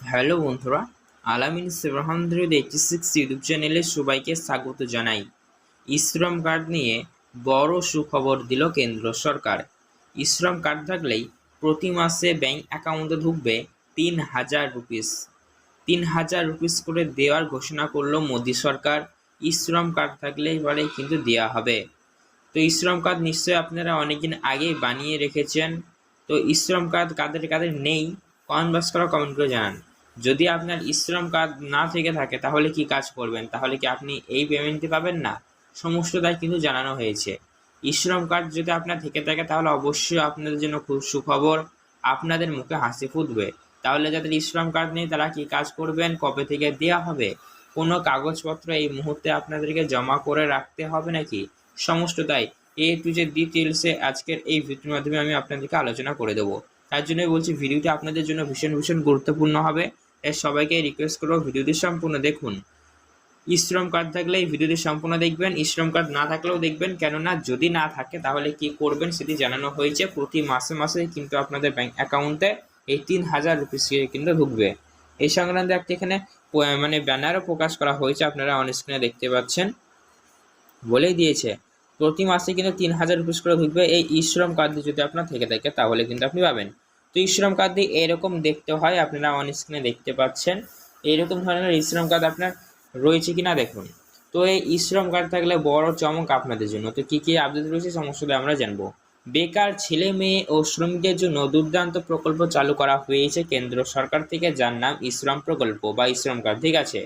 Hello বন্ধুরা, Alamin seven hundred eighty six YouTube চ্যানেলে সবাইকে স্বাগত জানাই। ইশ্রম কার্ড নিয়ে বড় সুখবর দিল কেন্দ্র সরকার। ইশ্রম কার্ড থাকলেই প্রতি মাসে ব্যাংক অ্যাকাউন্টে ঢুকবে তিন হাজার রুপিস। তিন হাজার রুপিস করে দেওয়ার ঘোষণা করল মোদী সরকার। ইশ্রম কার্ড থাকলে এবারে কিন্তু দেওয়া হবে। তো ইশ্রম কার্ড নিশ্চয়ই আপনারা অনেকদিন আগেই বানিয়ে রেখেছেন। তো ইশ্রম কার্ড কাদের কাদের নেই, কমেন্ট বক্স করা কমেন্ট করে জানান। যদি আপনার ইশ্রম কার্ড না থেকে থাকে, তাহলে কি কাজ করবেন? তাহলে কি আপনি এই পেমেন্টটি পাবেন না? সমস্তটাই কিন্তু জানানো হয়েছে। ইশ্রম কার্ড যদি আপনার থেকে থাকে, তাহলে অবশ্যই আপনাদের জন্য খুব সুখবর, আপনাদের মুখে হাসি ফুটবে। তাহলে যাদের ইশ্রম কার্ড নেই, তারা কি কাজ করবেন? কবে থেকে দেওয়া হবে? কোনো কাগজপত্র এই মুহূর্তে আপনাদেরকে জমা করে রাখতে হবে নাকি? সমস্ত সমস্তটাই এ টু যে ডিটেলসে আজকের এই ভিডিওর মাধ্যমে আমি আপনাদেরকে আলোচনা করে দেবো। তার জন্যই বলছি, ভিডিওটি আপনাদের জন্য ভীষণ ভীষণ গুরুত্বপূর্ণ হবে। এর সবাইকে রিকোয়েস্ট করব ভিডিওটি সম্পূর্ণ দেখুন। ইশ্রম কার্ড থাকলে এই ভিডিওটি সম্পূর্ণ দেখবেন, ইশ্রম কার্ড না থাকলেও দেখবেন, কেননা যদি না থাকে তাহলে কি করবেন সেটি জানানো হয়েছে। প্রতি মাসে মাসে কিন্তু আপনাদের ব্যাংক অ্যাকাউন্টে এই তিন হাজার রুপিস কিন্তু ঢুকবে। এই সংক্রান্ত একটি এখানে মানে ব্যানারও প্রকাশ করা হয়েছে, আপনারা অন স্ক্রিনে দেখতে পাচ্ছেন। বলেই দিয়েছে, প্রতি মাসে কিন্তু তিন হাজার রুপিস করে ঢুকবে এই ইশ্রম কার্ড যদি আপনার থেকে থাকে তাহলে কিন্তু আপনি পাবেন। তো ইশ্রম কার্ড দিয়ে এরকম দেখতে হয়, আপনারা অন স্ক্রিনে দেখতে পাচ্ছেন। এইরকম ধরনের ইশ্রম কার্ড আপনার রয়েছে কিনা দেখুন। তো এই ইশ্রম কার্ড থাকলে বড় চমক আপনাদের জন্য। তো কী কী আপডেট রয়েছে সমস্যাটা আমরা জানব। বেকার ছেলে মেয়ে ও শ্রমিকদের জন্য দুর্দান্ত প্রকল্প চালু করা হয়েছে কেন্দ্র সরকার থেকে, যার নাম ইশ্রম প্রকল্প বা ইশ্রম কার্ড ঠিক আছে?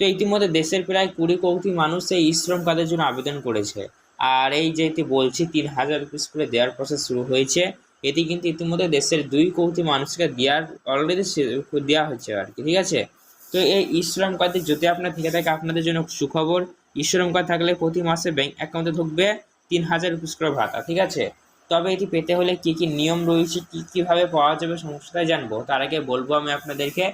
তো ইতিমধ্যে দেশের প্রায় কুড়ি কোটি মানুষ এই ইশ্রম কার্ডের জন্য আবেদন করেছে। আর এই যেটি বলছি, তিন হাজার রুপিস করে দেওয়ার প্রসেস শুরু হয়েছে। এটি কিন্তু ইতিমধ্যে দেশের দুই কোটি মানুষকে দেওয়ার অলরেডি দেওয়া হচ্ছে আর কি, ঠিক আছে? তো এই ইশ্রম কার্ডে যদি আপনার থেকে থাকে, আপনাদের জন্য সুখবর। ইশ্রম কার্ড থাকলে প্রতি মাসে ব্যাংক অ্যাকাউন্টে ঢুকবে তিন হাজার রুপিস করে ভাতা, ঠিক আছে? তবে এটি পেতে হলে কি কি নিয়ম রয়েছে, কি কীভাবে পাওয়া যাবে সমস্তটাই জানব। তার আগে বলব আমি আপনাদেরকে,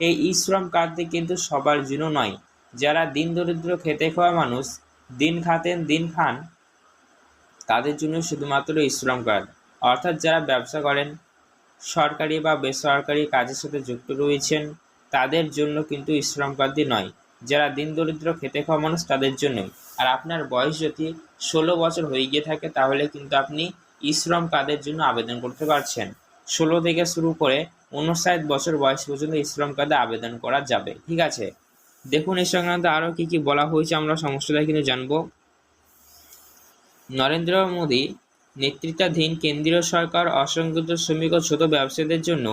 এই ই শ্রম কার্ডটি কিন্তু সবার জন্য নয়। যারা দিন দরিদ্র খেতে খাওয়া মানুষ, দিন খাতেন, দিন খান, তাদের জন্য শুধুমাত্র ই শ্রম কার্ড। অর্থাৎ যারা ব্যবসা করেন, সরকারি বা বেসরকারি কাজের সাথে যুক্ত রয়েছেন, তাদের জন্য কিন্তু ই শ্রম কার্ডটি নয়। যারা দিন দরিদ্র, খেতে খাওয়া মানুষ, তাদের জন্যই আর আপনার বয়স যদি ষোলো বছর হয়ে গিয়ে থাকে, তাহলে কিন্তু আপনি ই শ্রম কার্ডের জন্য আবেদন করতে পারছেন। ষোলো থেকে শুরু করে উনষাট বছর বয়স পর্যন্ত শ্রম কার্ডে আবেদন করা যাবে। ঠিক আছে? দেখুন এই সংক্রান্ত আরও কী কী বলা হয়েছে, আমরা সমস্তটা কিন্তু জানব। নরেন্দ্র মোদী নেতৃত্বাধীন কেন্দ্রীয় সরকার অসংগঠিত শ্রমিক ও ছোট ব্যবসায়ীদের জন্য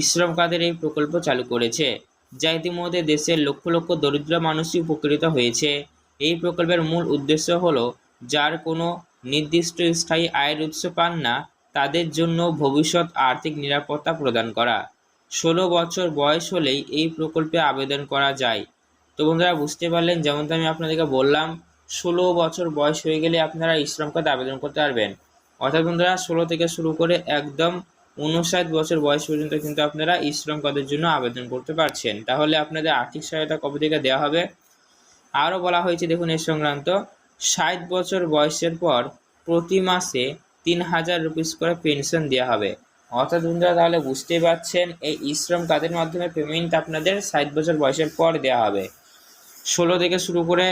ইশ্রম কার্ডের এই প্রকল্প চালু করেছে, যা ইতিমধ্যে দেশের লক্ষ লক্ষ দরিদ্র মানুষই উপকৃত হয়েছে। এই প্রকল্পের মূল উদ্দেশ্য হলো, যার কোনো নির্দিষ্ট স্থায়ী আয়ের উৎস পান না, তাদের জন্য ভবিষ্যৎ আর্থিক নিরাপত্তা প্রদান করা। ষোলো বছর বয়স হলেই এই প্রকল্পে আবেদন করা যায়। তো বন্ধুরা, বুঝতে পারলেন যেমনটা আমি আপনাদেরকে বললাম, ষোলো বছর বয়স হয়ে গেলে আপনারা ইশ্রম কার্ড আবেদন করতে পারবেন। অর্থাৎ বন্ধুরা, ষোলো থেকে শুরু করে একদম উনষাট বছর বয়স পর্যন্ত কিন্তু আপনারা ইশ্রম কার্ডের জন্য আবেদন করতে পারছেন। তাহলে আপনাদের আর্থিক সহায়তা কবে থেকে দেওয়া হবে? আরও বলা হয়েছে, দেখুন এর সংক্রান্ত, ষাট বছর বয়সের পর প্রতি মাসে তিন হাজার রুপিস করে পেনশন দেওয়া হবে। অর্থাৎ বন্ধুরা, তাহলে বুঝতেই পারছেন, এই ইশ্রম কার্ডের মাধ্যমে পেমেন্ট আপনাদের ষাট বছর বয়সের পর দেওয়া হবে। ষোলো থেকে শুরু করে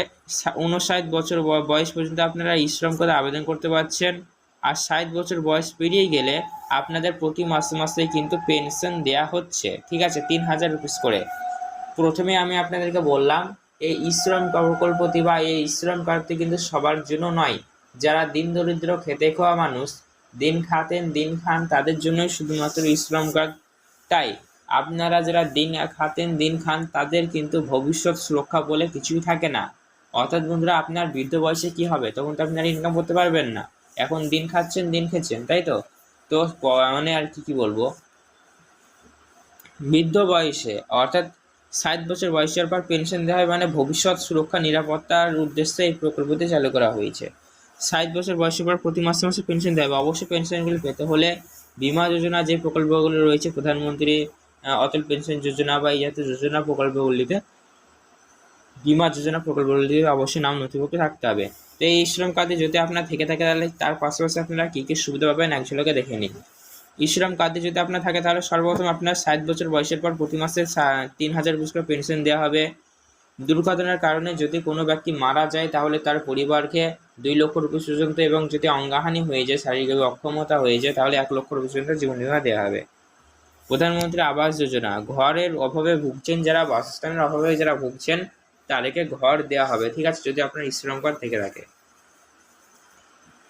উনষাট বছর বয়স পর্যন্ত আপনারা ইশ্রম কার্ডে আবেদন করতে পারছেন। আর ষাট বছর বয়স পেরিয়ে গেলে আপনাদের প্রতি মাসে মাসে কিন্তু পেনশন দেওয়া হচ্ছে। ঠিক আছে, তিন হাজার রুপিস করে। প্রথমে আমি আপনাদেরকে বললাম, এই ইশ্রম প্রকল্পটি বা এই ইশ্রম কার্ডটি কিন্তু সবার জন্য নয়। যারা দিন দরিদ্র খেতে খাওয়া মানুষ, দিন খাতেন, দিন খান, তাদের জন্যই শুধুমাত্র ইশ্রম কার্ড তাই আপনারা যারা দিন খাতেন, দিন খান, তাদের কিন্তু ভবিষ্যৎ সুরক্ষা বলে কিছুই থাকে না। অর্থাৎ বন্ধুরা, আপনার বৃদ্ধ বয়সে কি হবে? তখন তো আপনারা ইনকাম করতে পারবেন না। এখন দিন খাচ্ছেন, দিন খেছেন তাই তো? তো মানে আর কি কি বলব? বৃদ্ধ বয়সে, অর্থাৎ ষাট বছর বয়সের পর পেনশন দেওয়া হয় মানে ভবিষ্যৎ সুরক্ষা, নিরাপত্তার উদ্দেশ্যে এই প্রকল্পটি চালু করা হয়েছে। ষাট বছর বয়সের পর প্রতি মাসে মাসে পেনশন দেওয়া হবে। অবশ্যই পেনশনগুলি পেতে হলে বিমা যোজনা যে প্রকল্পগুলো রয়েছে, প্রধানমন্ত্রী অটল পেনশন যোজনা বা এই জাতীয় যোজনা প্রকল্পগুলিতে বিমা যোজনা প্রকল্পগুলিতে অবশ্যই নাম নথিভুক্ত থাকতে হবে। তো এই শ্রম কার্ডে যদি আপনার থেকে থাকে তাহলে তার পাশাপাশি আপনারা কী কী সুবিধা পাবেন এক দেখে নিন। ইশ্রম কার্ডে যদি আপনার থাকে তাহলে সর্বপ্রথম আপনার ষাট বছর বয়সের পর প্রতি মাসে তিন হাজার করে পেনশন দেওয়া হবে। দুর্ঘটনার কারণে যদি কোনো ব্যক্তি মারা যায় তাহলে তার পরিবারকে দুই লক্ষ রুপি পর্যন্ত এবং যদি অঙ্গাহানি হয়ে যায় শারীরিকভাবে অক্ষমতা হয়ে যায় তাহলে এক লক্ষ রুপি পর্যন্ত জীবন বিমা দেওয়া হবে। প্রধানমন্ত্রী আবাস যোজনা। ঘরের অভাবে ভুগছেন যারা, বাসস্থানের অভাবে যারা ভুগছেন তাদেরকে ঘর দেওয়া হবে, ঠিক আছে? যদি আপনার শ্রম কার্ড থেকে থাকে।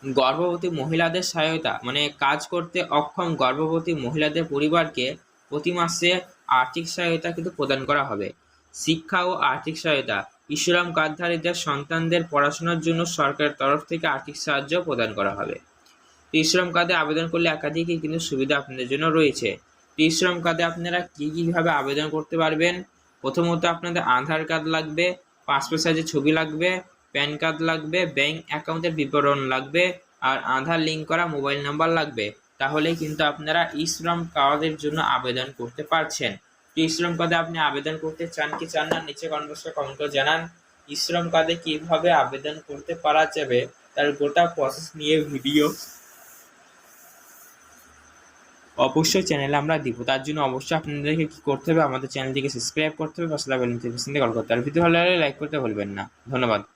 গর্ভবতী মহিলাদের সহায়তা মানে কাজ করতে অক্ষম গর্ভবতী মহিলাদের পরিবারকে প্রতি মাসে আর্থিক সহায়তা কিন্তু প্রদান করা হবে। শিক্ষা ও আর্থিক সহায়তা, ইসলাম কার্ডধারীদের সন্তানদের পড়াশোনার জন্য সরকারের তরফ থেকে আর্থিক সাহায্য প্রদান করা হবে। ইসলাম কার্ডে আবেদন করলে একাধিক কিন্তু সুবিধা আপনাদের জন্য রয়েছে। ইসলাম কার্ডে আপনারা কী কীভাবে আবেদন করতে পারবেন? প্রথমত আপনাদের আধার কার্ড লাগবে, পাসপোর্ট সাইজের ছবি লাগবে, প্যান কার্ড লাগবে, ব্যাংক অ্যাকাউন্টের বিবরণ লাগবে, আর আধার লিঙ্ক করা মোবাইল নাম্বার লাগবে। তাহলে কিন্তু আপনারা ইশ্রম কার্ডের জন্য আবেদন করতে পারছেন। তো ইশ্রম কার্ডে আপনি আবেদন করতে চান কি চান না, নিচে বক্সে কমেন্ট করে জানান। ইশ্রম কার্ডে কীভাবে আবেদন করতে পারা যাবে, তার গোটা প্রসেস নিয়ে ভিডিও অবশ্যই চ্যানেলে আমরা দিব। তার জন্য অবশ্যই আপনাদেরকে কি করতে হবে? আমাদের চ্যানেলটিকে সাবস্ক্রাইব করতে হবে, পাশে লাগবে নোটিফিকেশন দিয়ে কল করতে হবে। ভিডিও ভালো লাগলে লাইক করতে ভুলবেন না। ধন্যবাদ।